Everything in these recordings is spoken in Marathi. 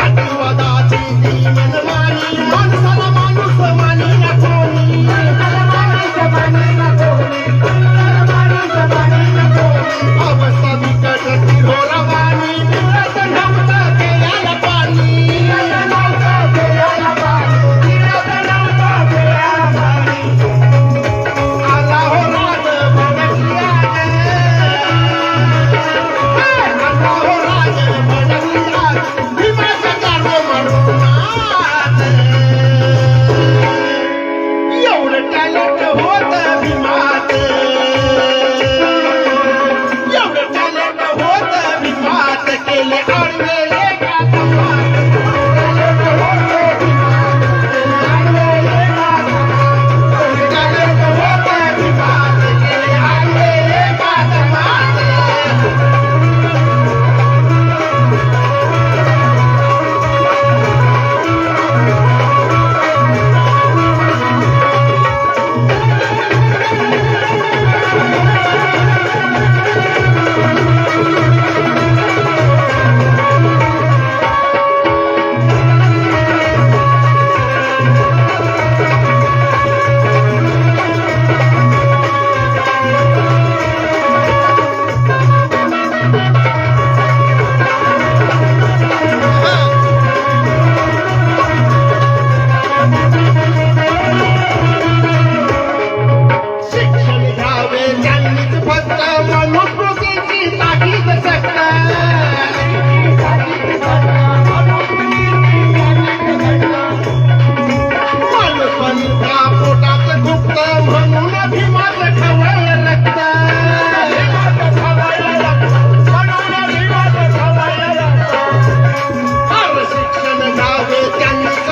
Sanduada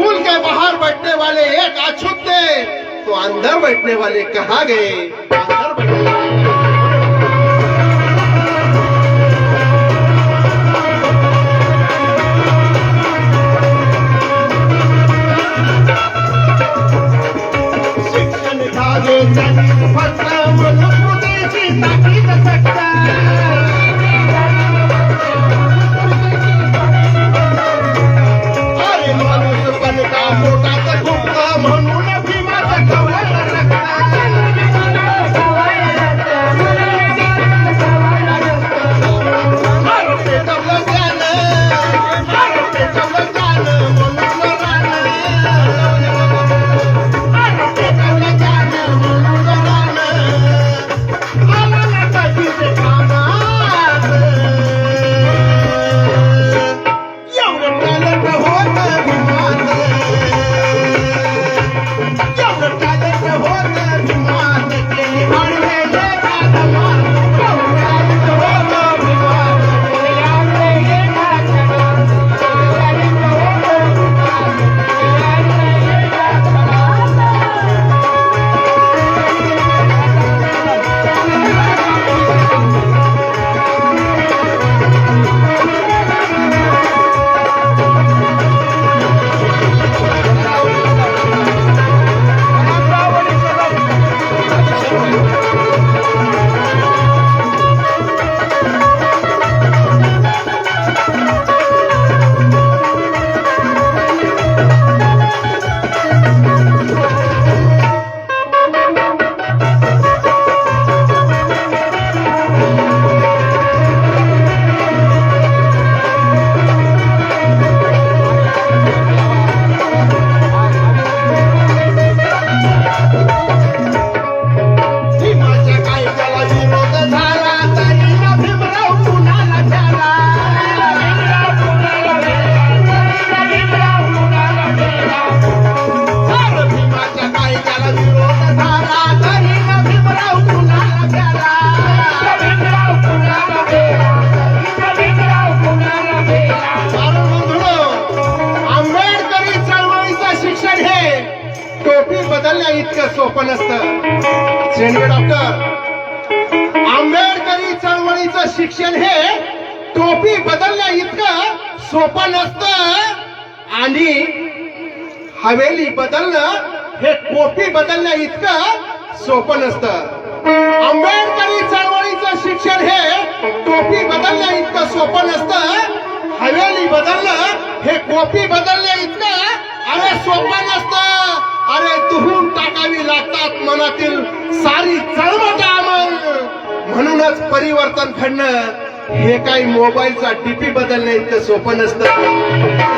school के बाहर बैठने वाले एक अछूत थे तो अंदर बैठने वाले कहा गए? अंदर बैठने शिक्षण शेंडगे डॉक्टर आंबेडकरी चळवळीचं शिक्षण हे टोपी बदलल्या इतकं सोपं नसतं. आणि हवेली बदलणं हे टोपी बदलण्या इतकं सोपं नसतं. आंबेडकरी चळवळीचं शिक्षण हे टोपी बदलण्या इतकं सोपं नसतं. हवेली बदलणं हे कॉपी बदलण्या इतकं अरे सोपं नसतं. अरे दुहून टाकावी लागतात मनातील सारी चळवट आमल म्हणूनच परिवर्तन घडणं हे काही मोबाईलचा डीपी बदलणे इतकं सोपं नसतं.